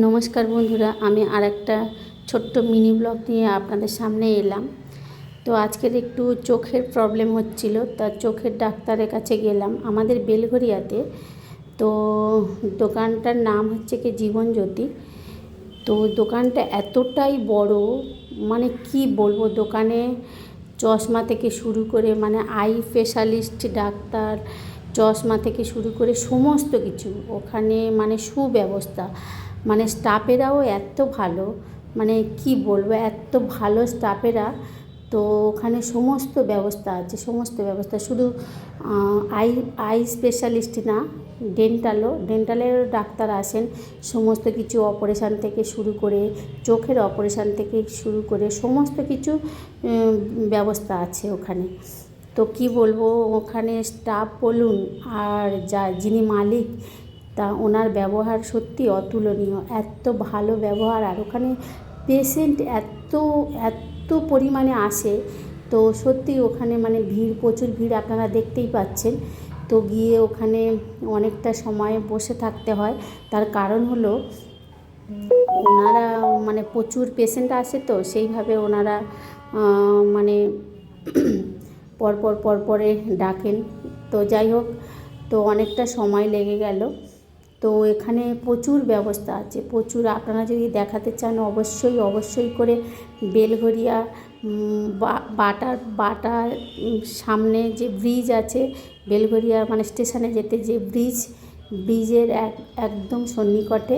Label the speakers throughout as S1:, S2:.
S1: নমস্কার বন্ধুরা, আমি আর একটা ছোট্ট মিনি ব্লগ নিয়ে আপনাদের সামনে এলাম। তো আজকের একটু চোখের প্রবলেম হচ্ছিল, তা চোখের ডাক্তারের কাছে গেলাম, আমাদের বেলঘরিয়াতে তো দোকানটার নাম হচ্ছে কি জীবনজ্যোতি। তো দোকানটা এতটাই বড় মানে কি বলব, দোকানে চশমা থেকে শুরু করে মানে আই স্পেশালিস্ট ডাক্তার চশমা থেকে শুরু করে সমস্ত কিছু, ওখানে মানে সুব্যবস্থা। মানে স্টাফেরাও এত ভালো মানে কি বলব, এত ভালো স্টাফেরা, তো ওখানে সমস্ত ব্যবস্থা আছে, সমস্ত ব্যবস্থা। শুধু আই আই স্পেশালিস্ট না ডেন্টালও ডেন্টালেরও ডাক্তার আসেন, সমস্ত কিছু অপারেশান থেকে শুরু করে, চোখের অপারেশান থেকে শুরু করে, সমস্ত কিছু ব্যবস্থা আছে ওখানে। তো কি বলব, ওখানে স্টাফ বলুন আর যা, যিনি মালিক, তা ওনার ব্যবহার সত্যি অতুলনীয়। এত ভালো ব্যবহার, আর ওখানে পেশেন্ট এত এত পরিমাণে আসে। তো সত্যি ওখানে মানে ভিড়, প্রচুর ভিড় আপনারা দেখতেই পাচ্ছেন। তো গিয়ে ওখানে অনেকটা সময় বসে থাকতে হয়। তার কারণ হলো, ওনারা মানে প্রচুর পেশেন্ট আসে তো, সেইভাবে ওনারা মানে পরপর পরপরে ডাকেন। তো যাই হোক, তো অনেকটা সময় লেগে গেল। তো এখানে প্রচুর ব্যবস্থা আছে, প্রচুর। আপনারা যদি দেখাতে চান, অবশ্যই অবশ্যই করে বেলঘরিয়া বাটার বাটার সামনে যে ব্রিজ আছে বেলঘরিয়া মানে স্টেশনে যেতে যে ব্রিজ, ব্রিজের এক, একদম সন্নিকটে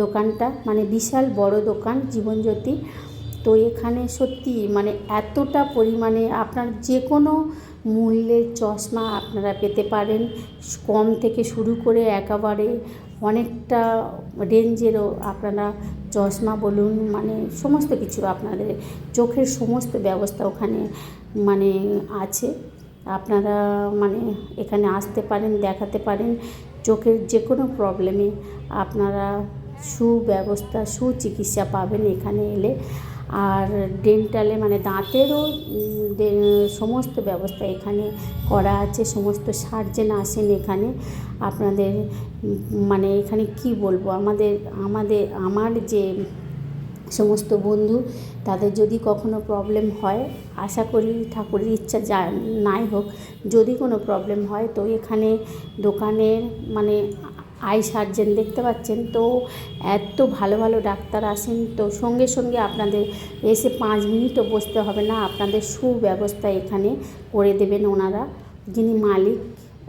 S1: দোকানটা মানে বিশাল বড় দোকান জীবনজ্যোতি। তো এখানে সত্যি মানে এতটা পরিমাণে আপনার যে কোনো মূল্যের চশমা আপনারা পেতে পারেন। কম থেকে শুরু করে একেবারে অনেকটা রেঞ্জেরও আপনারা চশমা বলুন মানে সমস্ত কিছু আপনাদের চোখের সমস্ত ব্যবস্থা ওখানে মানে আছে। আপনারা মানে এখানে আসতে পারেন, দেখাতে পারেন। চোখের যে কোনো প্রবলেমে আপনারা সুব্যবস্থা, সুচিকিৎসা পাবেন এখানে এলে। আর ডেন্টালে মানে দাঁতেরও সমস্ত ব্যবস্থা এখানে করা আছে, সমস্ত সার্জেন আসেন এখানে। আপনাদের মানে এখানে কি বলব, আমাদের আমাদের, আমার যে সমস্ত বন্ধু, তাদের যদি কখনো প্রবলেম হয়, আশা করি ঠাকুরের ইচ্ছা যা, নাই হোক, যদি কোনো প্রবলেম হয়, তো এখানে দোকানের মানে আই সার্জেন দেখতে পাচ্ছেন। তো এত ভালো ভালো ডাক্তার আসেন তো সঙ্গে সঙ্গে আপনাদের এসে পাঁচ মিনিটও বসতে হবে না। আপনাদের সুব্যবস্থা এখানে করে দেবেন ওনারা। যিনি মালিক,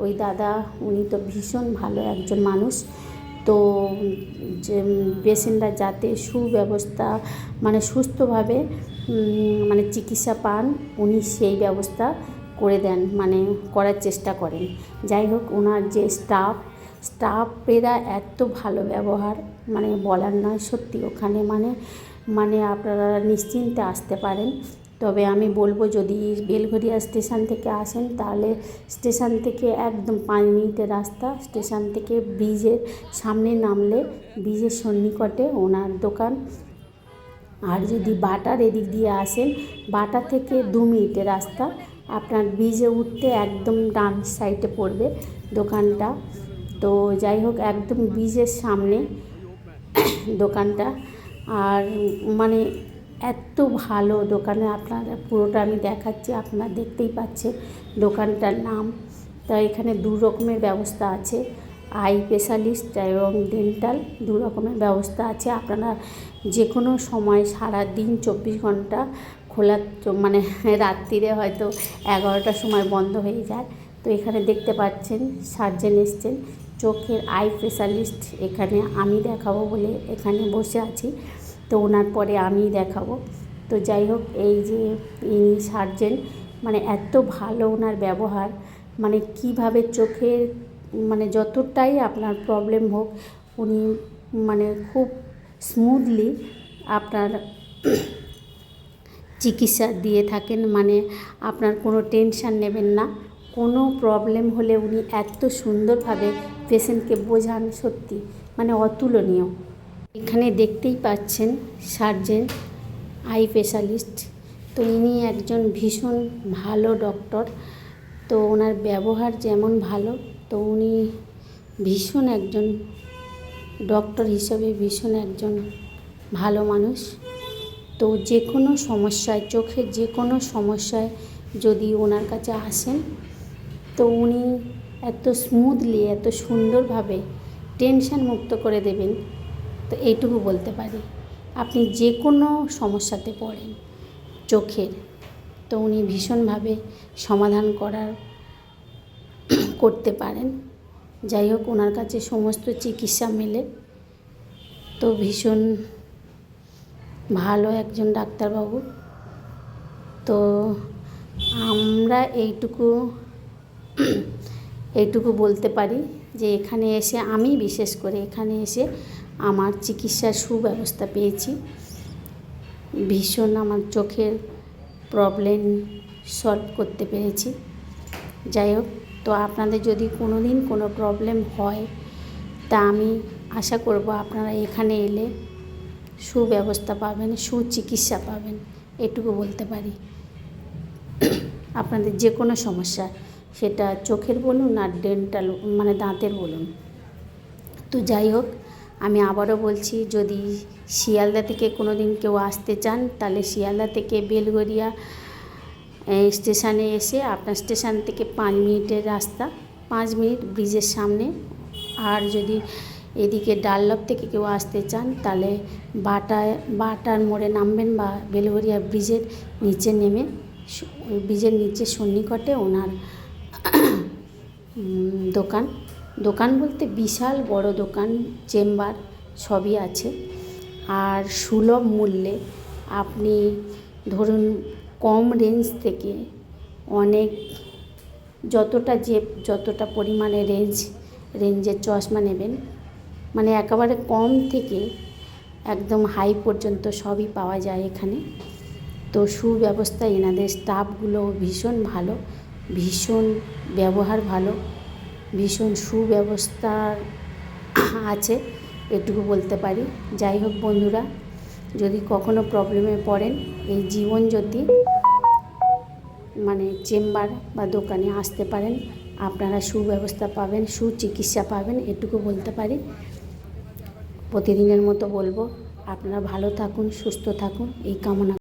S1: ওই দাদা, উনি তো ভীষণ ভালো একজন মানুষ। তো যে পেশেন্টরা যাতে সুব্যবস্থা মানে সুস্থভাবে মানে চিকিৎসা পান, উনি সেই ব্যবস্থা করে দেন মানে করার চেষ্টা করেন। যাই হোক, ওনার যে স্টাফ স্টাফেরা এত ভালো ব্যবহার মানে বলার নয় সত্যি ওখানে মানে মানে আপনারা নিশ্চিন্তে আসতে পারেন। তবে আমি বলব যদি বেলঘরিয়া স্টেশন থেকে আসেন, তাহলে স্টেশন থেকে একদম পাঁচ মিনিটের রাস্তা, স্টেশন থেকে ব্রিজের সামনে নামলে ব্রিজের সন্নিকটে ওনার দোকান। আর যদি বাটার এদিক দিয়ে আসেন, বাটা থেকে দু মিনিটের রাস্তা। আপনার ব্রিজে উঠতে একদম ডান সাইডে পড়বে দোকানটা। তো যাই হোক, একদম ব্রিজের সামনে দোকানটা। আর মানে এত ভালো দোকানে, আপনারা পুরোটা আমি দেখাচ্ছি, আপনারা দেখতেই পাচ্ছেন দোকানটার নাম। তা এখানে দু রকমের ব্যবস্থা আছে, আই স্পেশালিস্ট এবং ডেন্টাল, দু রকমের ব্যবস্থা আছে। আপনারা যে কোনো সময় সারা দিন চব্বিশ ঘণ্টা খোলা মানে রাত্রিরে হয়তো এগারোটার সময় বন্ধ হয়ে যায়। তো এখানে দেখতে পাচ্ছেন, সার্জেন এসছেন। চোখের আই স্পেশালিস্ট এখানে আমি দেখাবো বলে এখানে বসে আছি। তো ওনার পরে আমি দেখাবো। তো যাই হোক, এই যে ইনি সার্জেন মানে এত ভালো ওনার ব্যবহার মানে কীভাবে চোখের মানে যতটাই আপনার প্রবলেম হোক, উনি মানে খুব স্মুথলি আপনার চিকিৎসা দিয়ে থাকেন। মানে আপনার কোনো টেনশান নেবেন না। কোনো প্রবলেম হলে উনি এত সুন্দরভাবে পেশেন্টকে বোঝান সত্যি মানে অতুলনীয়। এখানে দেখতেই পাচ্ছেন সার্জেন, আই স্পেশালিস্ট। তো ইনি একজন ভীষণ ভালো ডক্টর। তো ওনার ব্যবহার যেমন ভালো, তো উনি ভীষণ একজন ডক্টর হিসেবে ভীষণ একজন ভালো মানুষ। তো যে কোনো সমস্যায়, চোখের যে কোনো সমস্যায় যদি ওনার কাছে আসেন, তো উনি এত স্মুথলি এত সুন্দরভাবে টেনশন মুক্ত করে দেবেন। তো এইটুকু বলতে পারি। আপনি যে কোনো সমস্যাতে পড়েন চোখের, তো উনি ভীষণভাবে সমাধান করার করতে পারেন। যাই হোক ওনার কাছে সমস্ত চিকিৎসা মেলে। তো ভীষণ ভালো একজন ডাক্তারবাবু। তো আমরা এইটুকু এইটুকু বলতে পারি যে এখানে এসে আমি বিশেষ করে এখানে এসে আমার চিকিৎসার সুব্যবস্থা পেয়েছি। ভীষণ আমার চোখের প্রবলেম সলভ করতে পেরেছি। যাই হোক, তো আপনাদের যদি কোনো দিন কোনো প্রবলেম হয়, তা আমি আশা করব আপনারা এখানে এলে সুব্যবস্থা পাবেন, সুচিকিৎসা পাবেন, এটুকু বলতে পারি। আপনাদের যে কোনো সমস্যা সেটা চোখের বলুন আর ডেন্টাল মানে দাঁতের বলুন। তো যাই হোক, আমি আবারও বলছি, যদি শিয়ালদা থেকে কোনো দিন কেউ আসতে চান, তাহলে শিয়ালদা থেকে বেলগড়িয়া স্টেশনে এসে আপনার স্টেশন থেকে পাঁচ মিনিটের রাস্তা, পাঁচ মিনিট ব্রিজের সামনে। আর যদি এদিকে ডাল্লভ থেকে কেউ আসতে চান, তাহলে বাটায়, বাটার মোড়ে নামবেন বা বেলগড়িয়া ব্রিজের নিচে নেমে ব্রিজের নিচে সন্নিকটে ওনার দোকান। দোকান বলতে বিশাল বড় দোকান, চেম্বার সবই আছে। আর সুলভ মূল্যে আপনি ধরুন কম রেঞ্জ থেকে অনেক যতটা যে যতটা পরিমাণে রেঞ্জ রেঞ্জের চশমা নেবেন মানে একেবারে কম থেকে একদম হাই পর্যন্ত সবই পাওয়া যায় এখানে। তো সুব্যবস্থা এনাদের স্টাফগুলো ভীষণ ভালো। ভীষণ ব্যবহার ভালো, ভীষণ সুব্যবস্থার আছে, এটুকু বলতে পারি। যাই হোক বন্ধুরা, যদি কখনো প্রবলেমে পড়েন, এই জীবন জ্যোতি মানে চেম্বার বা দোকানে আসতে পারেন। আপনারা সুব্যবস্থা পাবেন, সুচিকিৎসা পাবেন, এটুকু বলতে পারি। প্রতিদিনের মতো বলব, আপনারা ভালো থাকুন, সুস্থ থাকুন, এই কামনা